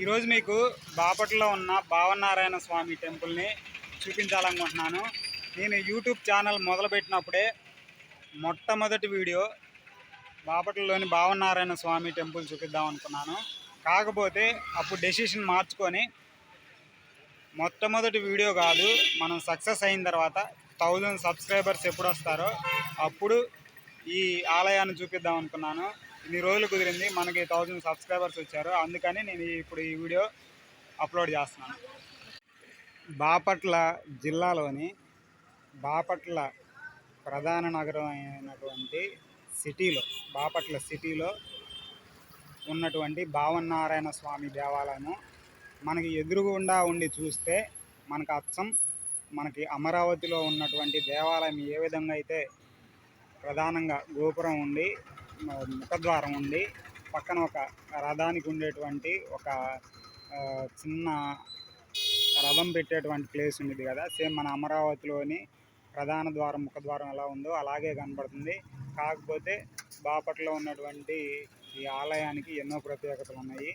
ఈరోజు మీకు బాపట్లో ఉన్న భావనారాయణ స్వామి టెంపుల్ని చూపించాలనుకుంటున్నాను. నేను యూట్యూబ్ ఛానల్ మొదలుపెట్టినప్పుడే మొట్టమొదటి వీడియో బాపట్లలోని భావనారాయణ స్వామి టెంపుల్ చూపిద్దాం అనుకున్నాను. కాకపోతే అప్పుడు డెసిషన్ మార్చుకొని మొట్టమొదటి వీడియో కాదు మనం సక్సెస్ అయిన తర్వాత థౌజండ్ సబ్స్క్రైబర్స్ ఎప్పుడు వస్తారో అప్పుడు ఈ ఆలయాన్ని చూపిద్దాం అనుకున్నాను. ఇన్ని రోజులు కుదిరింది మనకి థౌజండ్ సబ్స్క్రైబర్స్ వచ్చారు. అందుకని నేను ఇప్పుడు ఈ వీడియో అప్లోడ్ చేస్తున్నాను. బాపట్ల జిల్లాలోని బాపట్ల ప్రధాన నగరం అయినటువంటి సిటీలో బాపట్ల సిటీలో ఉన్నటువంటి భావనారాయణ స్వామి దేవాలయము మనకి ఎదురుగుండా ఉండి చూస్తే మనకు అచ్చం మనకి అమరావతిలో ఉన్నటువంటి దేవాలయం ఏ విధంగా అయితే ప్రధానంగా గోపురం ఉండి ముఖద్వారం ఉంది. పక్కన ఒక రథానికి ఉండేటువంటి ఒక చిన్న రథం పెట్టేటువంటి ప్లేస్ ఉండేది కదా. సేమ్ మన అమరావతిలోని ప్రధాన ద్వారం ముఖద్వారం ఎలా ఉందో అలాగే కనబడుతుంది. కాకపోతే బాపట్లో ఉన్నటువంటి ఈ ఆలయానికి ఎన్నో ప్రత్యేకతలు ఉన్నాయి.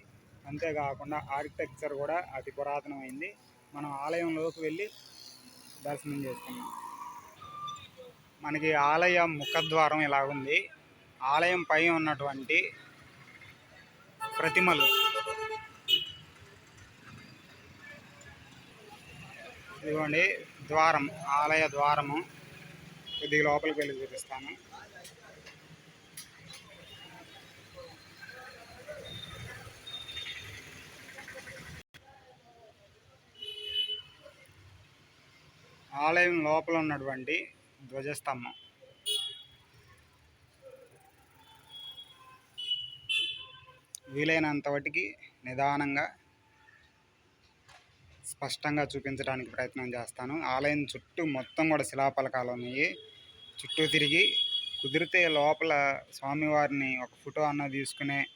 అంతేకాకుండా ఆర్కిటెక్చర్ కూడా అతి పురాతనమైంది. మనం ఆలయంలోకి వెళ్ళి దర్శనం చేసుకున్నాం మనకి ఆలయ ముఖద్వారం ఇలాగుంది. ఆలయం పై ఉన్నటువంటి ప్రతిమలు. ఇదిగోండి ద్వారం ఆలయ ద్వారము. ఇది లోపలికి వెళ్ళి చూపిస్తాను. ఆలయం లోపల ఉన్నటువంటి ధ్వజస్తంభం. వీలైనంత వాటికి నిదానంగా స్పష్టంగా చూపించడానికి ప్రయత్నం చేస్తాను. ఆలయం చుట్టూ మొత్తం కూడా శిలాపలకాలు ఉన్నాయి. చుట్టూ తిరిగి కుదిరితే లోపల స్వామివారిని ఒక ఫోటో అన్న తీసుకునే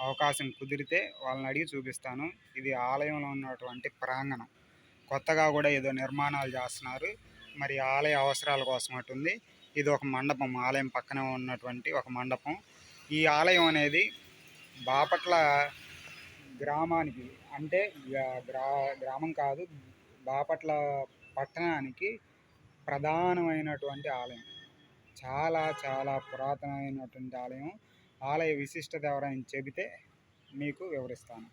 అవకాశం కుదిరితే వాళ్ళని అడిగి చూపిస్తాను. ఇది ఆలయంలో ఉన్నటువంటి ప్రాంగణం. కొత్తగా కూడా ఏదో నిర్మాణాలు చేస్తున్నారు. మరి ఆలయ అవసరాల కోసం అటుంది. ఇది ఒక మండపం. ఆలయం పక్కనే ఉన్నటువంటి ఒక మండపం. ఈ ఆలయం అనేది బాపట్ల గ్రామానికి అంటే గ్రా- గ్రా గ్రామం కాదు బాపట్ల పట్టణానికి ప్రధానమైనటువంటి ఆలయం. చాలా చాలా పురాతనమైనటువంటి ఆలయం. ఆలయ విశిష్టత ఎవరైనా చెబితే మీకు వివరిస్తాను.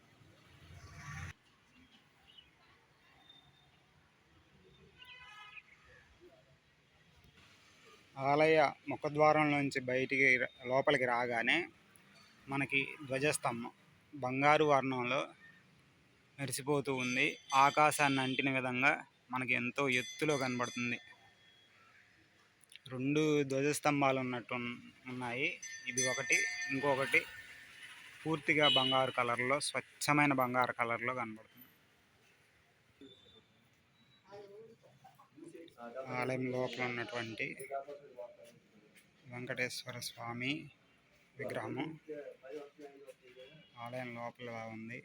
ఆలయ ముఖద్వారం నుంచి బయటికి లోపలికి రాగానే మనకి ధ్వజస్తంభం. బంగారు వర్ణంలో మెరిసిపోతూ ఉంది. ఆకాశాన్ని అంటిన విధంగా మనకి ఎంతో ఎత్తులో కనబడుతుంది. రెండు ధ్వజస్తంభాలు ఉన్నట్టు ఉన్నాయి. ఇది ఒకటి ఇంకొకటి పూర్తిగా బంగారు కలర్లో స్వచ్ఛమైన బంగారు కలర్లో కనబడుతుంది. ఆలయం లోపల ఉన్నటువంటి వెంకటేశ్వర స్వామి విగ్రహము ఆలయం లోపల ఉంది.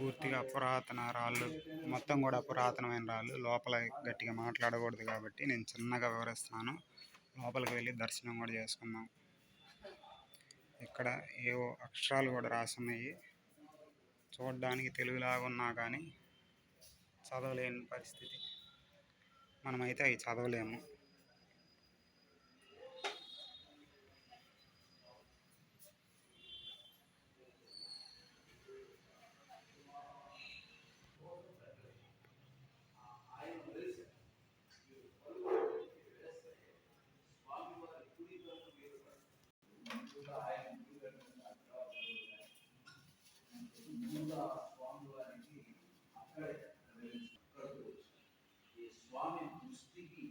పూర్తిగా పురాతన రాళ్ళు మొత్తం కూడా పురాతనమైన రాళ్ళు. లోపల గట్టిగా మాట్లాడకూడదు కాబట్టి నేను చిన్నగా వివరిస్తాను. లోపలికి వెళ్ళి దర్శనం కూడా చేసుకుందాం. ఇక్కడ ఏవో అక్షరాలు కూడా రాసున్నాయి. చూడడానికి తెలుగులాగా ఉన్నా కానీ చదవలేని పరిస్థితి. మనమైతే అవి చదవలేము. ఈ స్వామి దృష్టికి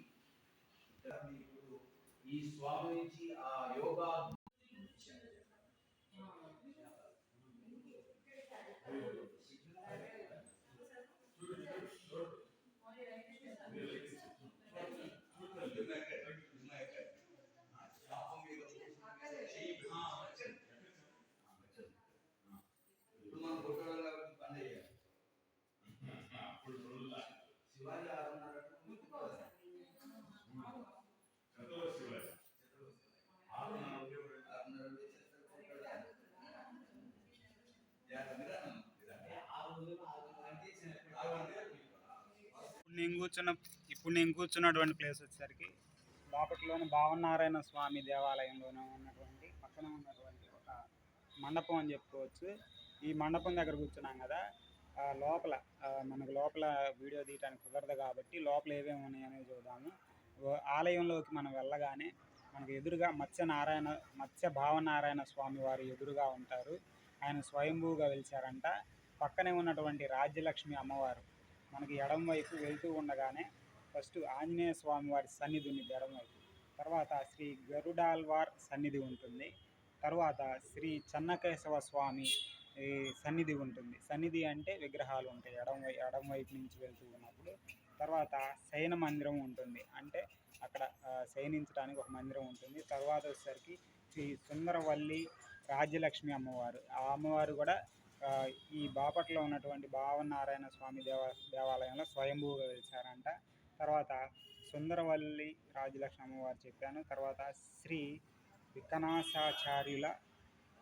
ఇప్పుడు ఈ స్వామి నుంచి ఆ యోగా ఇప్పుడు మనం కొట్టడం కాబట్టి పని చేయాలి శివాజీ ఆరున్నర చదవ శివాజీ ఆరు నలభై ఒకటి ఇప్పుడు నేను కూర్చున్న ఇప్పుడు నేను కూర్చున్నటువంటి ప్లేస్ వచ్చేసరికి బాపట్లోని భావనారాయణ స్వామి దేవాలయంలోనే ఉన్నటువంటి పక్కన ఉన్నటువంటి ఒక మండపం అని చెప్పుకోవచ్చు. ఈ మండపం దగ్గర కూర్చున్నాం కదా లోపల మనకు లోపల వీడియో తీయడానికి కుదరదు కాబట్టి లోపల ఏమేమి ఉన్నాయనేది చూద్దాము. ఆలయంలోకి మనం వెళ్ళగానే మనకు ఎదురుగా మత్స్య నారాయణ మత్స్య భావనారాయణ స్వామి వారు ఎదురుగా ఉంటారు. ఆయన స్వయంభూగా వెలిచారంట. పక్కనే ఉన్నటువంటి రాజ్యలక్ష్మి అమ్మవారు మనకి ఎడం వైపు వెళ్తూ ఉండగానే ఫస్ట్ ఆంజనేయ స్వామి వారి సన్నిధి ఉంది ఎడం వైపు. తర్వాత శ్రీ గరుడాల్వార్ సన్నిధి ఉంటుంది. తర్వాత శ్రీ చెన్నకేశవ స్వామి ఈ సన్నిధి ఉంటుంది. సన్నిధి అంటే విగ్రహాలు ఉంటాయి. ఎడం వై ఎడం వైపు నుంచి వెళ్తూ ఉన్నప్పుడు. తర్వాత శయన మందిరం ఉంటుంది. అంటే అక్కడ శయనించడానికి ఒక మందిరం ఉంటుంది. తర్వాత వచ్చేసరికి శ్రీ సుందరవల్లి రాజ్యలక్ష్మి అమ్మవారు. ఆ అమ్మవారు కూడా ఈ బాపట్లో ఉన్నటువంటి భావనారాయణ స్వామి దేవ దేవాలయంలో స్వయంభూగా వెలిచారంట తర్వాత సుందరవల్లి రాజలక్ష్మి అమ్మవారు చెప్పాను. తర్వాత శ్రీ వికనాసాచార్యుల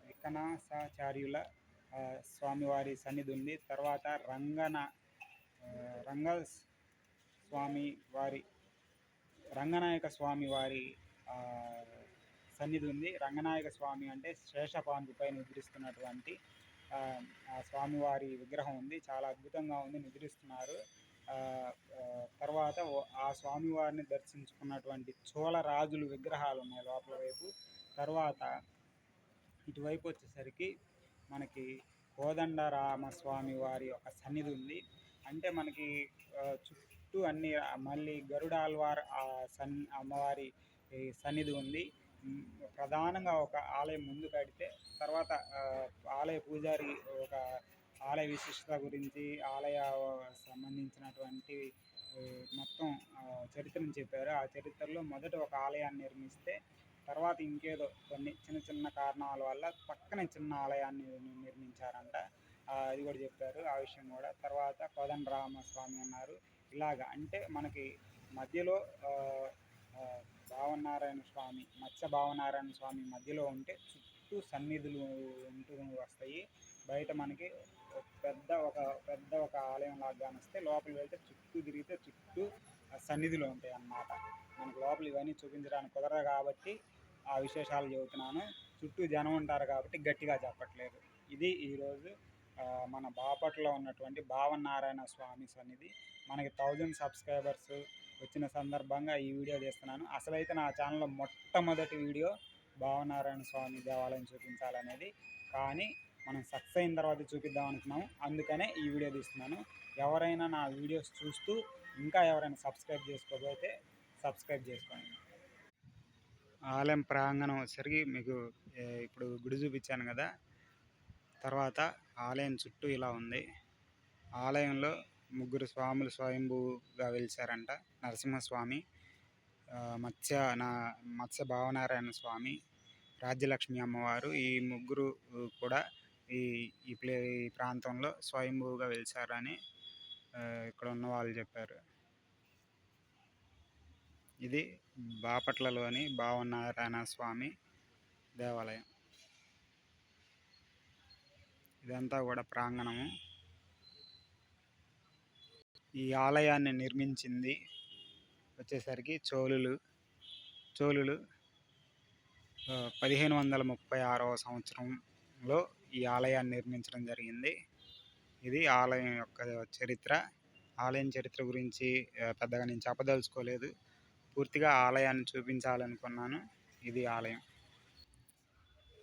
వికనాసాచార్యుల స్వామివారి సన్నిధి ఉంది. తర్వాత రంగన రంగ స్వామి వారి రంగనాయక స్వామి వారి సన్నిధి ఉంది. రంగనాయక స్వామి అంటే శేషపాండుపై నిద్రిస్తున్నటువంటి స్వామివారి విగ్రహం ఉంది. చాలా అద్భుతంగా ఉంది. నిద్రిస్తున్నారు. తర్వాత ఆ స్వామివారిని దర్శించుకున్నటువంటి చోళ రాజులు విగ్రహాలు ఉన్నాయి లోపల వైపు. తర్వాత ఇటువైపు వచ్చేసరికి మనకి కోదండరామస్వామి వారి యొక్క సన్నిధి ఉంది. అంటే మనకి చుట్టూ అన్ని మళ్ళీ గరుడాల్వార్ ఆ సన్ అమ్మవారి సన్నిధి ఉంది. ప్రధానంగా ఒక ఆలయం ముందు కడితే తర్వాత ఆలయ పూజారి ఒక ఆలయ విశిష్టత గురించి ఆలయ సంబంధించినటువంటి మొత్తం చరిత్రను చెప్పారు. ఆ చరిత్రలో మొదట ఒక ఆలయాన్ని నిర్మిస్తే తర్వాత ఇంకేదో కొన్ని చిన్న చిన్న కారణాల వల్ల పక్కనే చిన్న ఆలయాన్ని నిర్మించారంట. అది కూడా చెప్పారు. ఆ విషయం కూడా. తర్వాత కోదండరామ రామస్వామి ఉన్నారు. ఇలాగ అంటే మనకి మధ్యలో భావనారాయణ స్వామి మత్స్య భావనారాయణ స్వామి మధ్యలో ఉంటే చుట్టూ సన్నిధులు ఉంటూ వస్తాయి. బయట మనకి పెద్ద ఒక పెద్ద ఒక ఆలయం లాగా వస్తే లోపలికి వెళ్తే చుట్టూ తిరిగితే చుట్టూ సన్నిధులు ఉంటాయి అన్నమాట. మనకు లోపల ఇవన్నీ చూపించడానికి కుదరదు కాబట్టి ఆ విశేషాలు చెబుతున్నాను. చుట్టూ జనం ఉంటారు కాబట్టి గట్టిగా చెప్పట్లేదు. ఇది ఈరోజు మన బాపట్లో ఉన్నటువంటి భావనారాయణ స్వామి సన్నిధి. మనకి థౌజండ్ సబ్స్క్రైబర్స్ వచ్చిన సందర్భంగా ఈ వీడియో తీస్తున్నాను. అసలైతే నా ఛానల్లో మొట్టమొదటి వీడియో భావనారాయణ స్వామి దేవాలయం చూపించాలనేది. కానీ మనం సక్సెస్ అయిన తర్వాత చూపిద్దాం అనుకున్నాము. అందుకనే ఈ వీడియో తీస్తున్నాను. ఎవరైనా నా వీడియోస్ చూస్తూ ఇంకా ఎవరైనా సబ్స్క్రైబ్ చేసుకోకపోతే సబ్స్క్రైబ్ చేసుకోండి. ఆలయం ప్రాంగణం వచ్చేసరికి మీకు ఇప్పుడు గుడి చూపించాను కదా. తర్వాత ఆలయం చుట్టూ ఇలా ఉంది. ఆలయంలో ముగ్గురు స్వాములు స్వయంభూగా వెలిచారంట నరసింహస్వామి మత్స్య నా మత్స్య భావనారాయణ స్వామి రాజ్యలక్ష్మి అమ్మవారు ఈ ముగ్గురు కూడా ఈ ఈ ప్లే ఈ ప్రాంతంలో స్వయంభూగా వెలిచారని ఇక్కడ ఉన్న వాళ్ళు చెప్పారు. ఇది బాపట్లలోని భావనారాయణ స్వామి దేవాలయం. ఇదంతా కూడా ప్రాంగణము. ఈ ఆలయాన్ని నిర్మించింది వచ్చేసరికి చోళులు. చోళులు పదిహేను వందల ముప్పై ఆరవ సంవత్సరంలో ఈ ఆలయాన్ని నిర్మించడం జరిగింది. ఇది ఆలయం యొక్క చరిత్ర. ఆలయం చరిత్ర గురించి పెద్దగా నేను చెప్పదలుచుకోలేదు. పూర్తిగా ఆలయాన్ని చూపించాలనుకున్నాను. ఇది ఆలయం.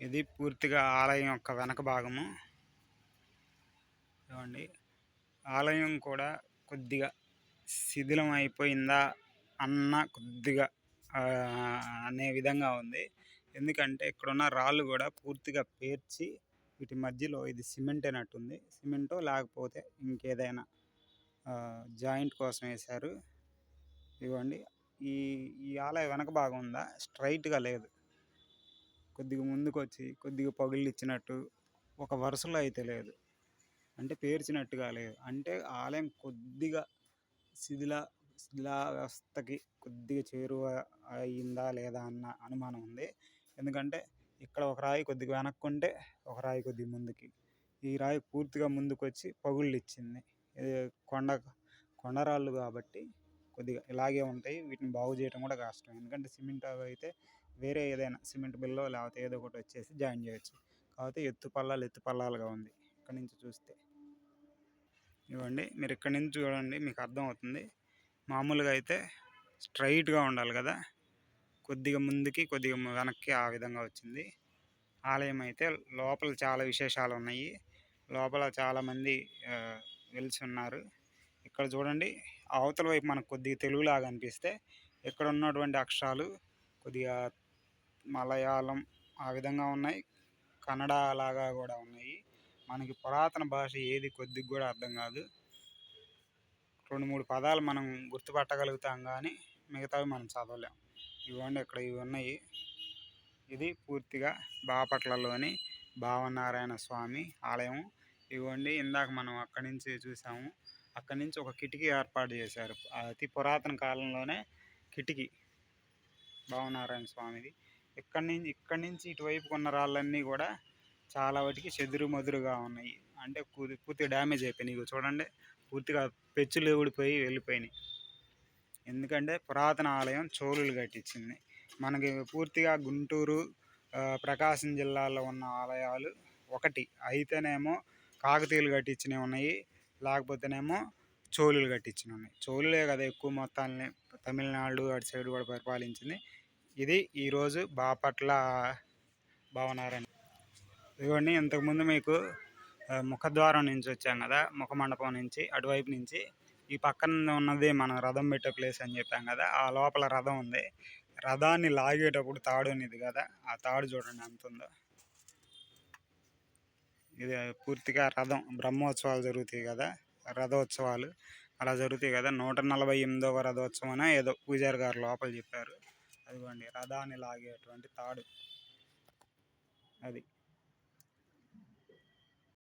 ఇది పూర్తిగా ఆలయం యొక్క వెనక భాగము. చూడండి ఆలయం కూడా కొద్దిగా శిథిలం అయిపోయిందా అన్న కొద్దిగా అనే విధంగా ఉంది. ఎందుకంటే ఇక్కడున్న రాళ్ళు కూడా పూర్తిగా పేర్చి వీటి మధ్యలో ఇది సిమెంట్ అయినట్టుంది. సిమెంటో లేకపోతే ఇంకేదైనా జాయింట్ కోసం వేశారు. ఇవ్వండి. ఈ ఈ ఆలయ వెనక భాగం ఉందా? స్ట్రైట్గా లేదు. కొద్దిగా ముందుకు వచ్చి కొద్దిగా పగుళ్ళు ఇచ్చినట్టు ఒక వరుసలో అయితే లేదు. అంటే పేర్చినట్టుగా లేదు. అంటే ఆలయం కొద్దిగా శిథిల శిథిలా వ్యవస్థకి కొద్దిగా చేరువ అయిందా లేదా అన్న అనుమానం ఉంది. ఎందుకంటే ఇక్కడ ఒక రాయి కొద్దిగా వెనక్కుంటే ఒక రాయి కొద్దిగా ముందుకి. ఈ రాయి పూర్తిగా ముందుకు వచ్చి పగుళ్ళు ఇచ్చింది. ఇది కొండ కొండరాళ్ళు కాబట్టి కొద్దిగా ఇలాగే ఉంటాయి. వీటిని బాగు చేయడం కూడా కష్టం. ఎందుకంటే సిమెంట్ అవి అయితే వేరే ఏదైనా సిమెంట్ బిల్లో లేకపోతే ఏదో ఒకటి వచ్చేసి జాయిన్ చేయొచ్చు. కాకపోతే ఎత్తు పల్లాలు ఎత్తు పల్లాలుగా ఉంది. ఇక్కడ నుంచి చూస్తే. ఇవ్వండి. మీరు ఇక్కడ నుంచి చూడండి మీకు అర్థమవుతుంది. మామూలుగా అయితే స్ట్రైట్గా ఉండాలి కదా. కొద్దిగా ముందుకి కొద్దిగా వెనక్కి ఆ విధంగా వచ్చింది. ఆలయం అయితే లోపల చాలా విశేషాలు ఉన్నాయి. లోపల చాలామంది వెలిసి ఉన్నారు. ఇక్కడ చూడండి అవతల వైపు మనకు కొద్దిగా తెలుగులాగా అనిపిస్తే ఇక్కడ ఉన్నటువంటి అక్షరాలు కొద్దిగా మలయాళం ఆ విధంగా ఉన్నాయి. కన్నడ లాగా కూడా ఉన్నాయి. మనకి పురాతన భాష ఏది కొద్దిగా కూడా అర్థం కాదు. రెండు మూడు పదాలు మనం గుర్తుపట్టగలుగుతాం కానీ మిగతావి మనం చదవలేం. ఇవ్వండి ఇక్కడ ఇవి ఉన్నాయి. ఇది పూర్తిగా బాపట్లలోని భావనారాయణ స్వామి ఆలయం. ఇవ్వండి ఇందాక మనం అక్కడి నుంచి చూసాము. అక్కడి నుంచి ఒక కిటికీ ఏర్పాటు చేశారు. అతి పురాతన కాలంలోనే కిటికీ భావనారాయణ స్వామిది. ఇక్కడి నుంచి ఇక్కడి నుంచి ఇటువైపు ఉన్న రాళ్ళన్నీ కూడా చాలా వాటికి చెదురు మదురుగా ఉన్నాయి. అంటే పూర్తి పూర్తిగా డ్యామేజ్ అయిపోయినాయి. ఇగో చూడండి పూర్తిగా పెచ్చులు ఊడిపోయి వెళ్ళిపోయినాయి. ఎందుకంటే పురాతన ఆలయం చోళులు కట్టించింది. మనకి పూర్తిగా గుంటూరు ప్రకాశం జిల్లాలో ఉన్న ఆలయాలు ఒకటి. అయితేనేమో కాకతీయులు కట్టించినవి ఉన్నాయి. లేకపోతేనేమో చోళులు కట్టించినవి ఉన్నాయి. చోళులే కదా ఎక్కువ మొత్తాన్ని తమిళనాడు అటు సైడ్ కూడా పరిపాలించింది. ఇది ఈరోజు బాపట్ల భావనారాయణ ఇదిగోండి ఇంతకుముందు మీకు ముఖద్వారం నుంచి వచ్చాం కదా ముఖ మండపం నుంచి అటువైపు నుంచి. ఈ పక్కన ఉన్నది మనం రథం పెట్టే ప్లేస్ అని చెప్పాం కదా ఆ లోపల రథం ఉంది. రథాన్ని లాగేటప్పుడు తాడు అనేది కదా ఆ తాడు చూడండి ఎంత ఉందో. ఇది పూర్తిగా రథం బ్రహ్మోత్సవాలు జరుగుతాయి కదా రథోత్సవాలు. అలా జరుగుతాయి కదా నూట నలభై ఎనిమిదవ రథోత్సవం ఏదో పూజారి గారు లోపల చెప్పారు. అదిగోండి రథాన్ని లాగేటువంటి తాడు. అది.